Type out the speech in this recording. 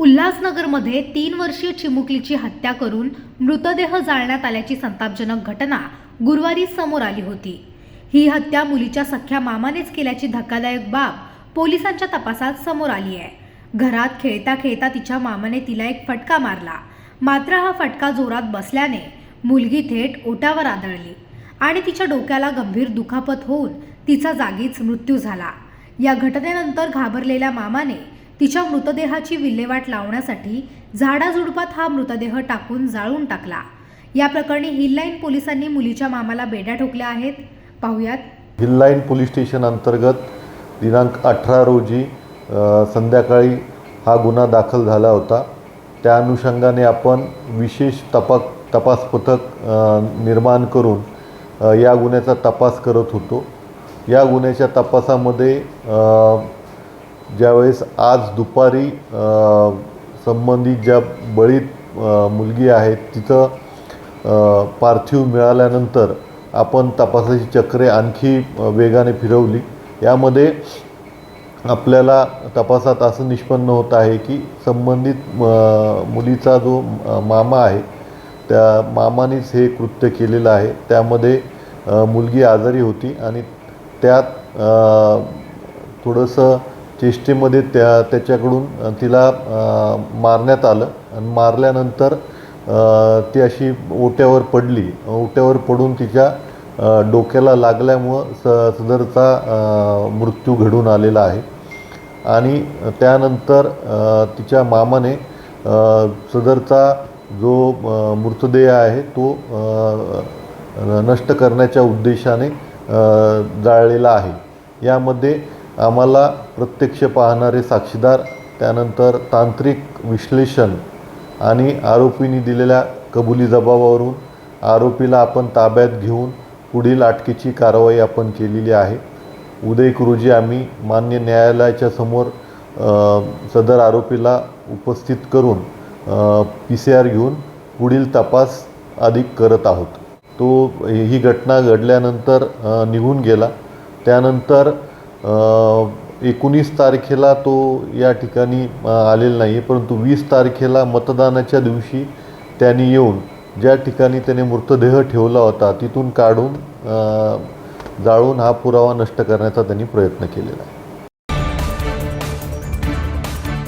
उल्हासनगरमध्ये तीन वर्षीय चिमुकलीची हत्या करून मृतदेह जाळण्यात आल्याची संतापजनक घटना गुरुवारी समोर आली होती. ही हत्या मुलीच्या सख्या मामानेच केल्याची धक्कादायक बाब पोलिसांच्या तपासात समोर आली आहे. घरात खेळता खेळता तिच्या मामाने तिला एक फटका मारला. मात्र हा फटका जोरात बसल्याने मुलगी थेट ओटावर आदळली आणि तिच्या डोक्याला गंभीर दुखापत होऊन तिचा जागीच मृत्यू झाला. या घटनेनंतर घाबरलेल्या मामाने तिच्या मृतदेहाची विल्हेवाट लावण्यासाठी झाडाझुडपात हा मृतदेह टाकून जाळून टाकला. या प्रकरणी हिललाईन पोलिसांनी मुलीच्या मामाला बेड्या ठोकल्या आहेत. पाहुयात. हिल लाईन पोलीस स्टेशन अंतर्गत दिनांक अठरा रोजी संध्याकाळी हा गुन्हा दाखल झाला होता. त्या अनुषंगाने आपण विशेष तपा तपास पथक निर्माण करून या गुन्ह्याचा तपास करत होतो. या गुन्ह्याच्या तपासामध्ये ज्यावेळेस आज दुपारी संबंधित ज्या बळीत मुलगी आहे तिचं पार्थिव मिळाल्यानंतर आपण तपासाची चक्रे आणखी वेगाने फिरवली. यामध्ये आपल्याला तपासात असं निष्पन्न होत आहे की संबंधित मुलीचा जो मामा आहे त्या मामानेच हे कृत्य केलेलं आहे. त्यामध्ये मुलगी आजारी होती आणि त्यात थोडंसं चेष्टेमध्ये त्या त्याच्याकडून तिला मारण्यात आलं. आणि मारल्यानंतर ती अशी ओट्यावर पडली. ओट्यावर पडून तिच्या डोक्याला लागल्यामुळं स सदरचा मृत्यू घडून आलेला आहे. आणि त्यानंतर तिच्या मामाने सदरचा जो मृतदेह आहे तो नष्ट करण्याच्या उद्देशाने जाळलेला आहे. यामध्ये आम्हाला प्रत्यक्ष पाहणारे साक्षीदार त्यानंतर तांत्रिक विश्लेषण आणि आरोपींनी दिलेल्या कबुली जबाबावरून आरोपीला आपण ताब्यात घेऊन पुढील अटकेची कारवाई आपण केलेली आहे. उदय एक रोजी आम्ही मान्य न्यायालयाच्या समोर सदर आरोपीला उपस्थित करून पी सी आर घेऊन पुढील तपास अधिक करत आहोत. तो ही घटना घडल्यानंतर निघून गेला. त्यानंतर एकोणीस तारखेला तो या ठिकाणी आलेला नाही आहे परंतु वीस तारखेला मतदानाच्या दिवशी त्यांनी येऊन ज्या ठिकाणी त्याने मृतदेह ठेवला होता तिथून काढून जाळून हा पुरावा नष्ट करण्याचा त्यांनी प्रयत्न केलेला आहे.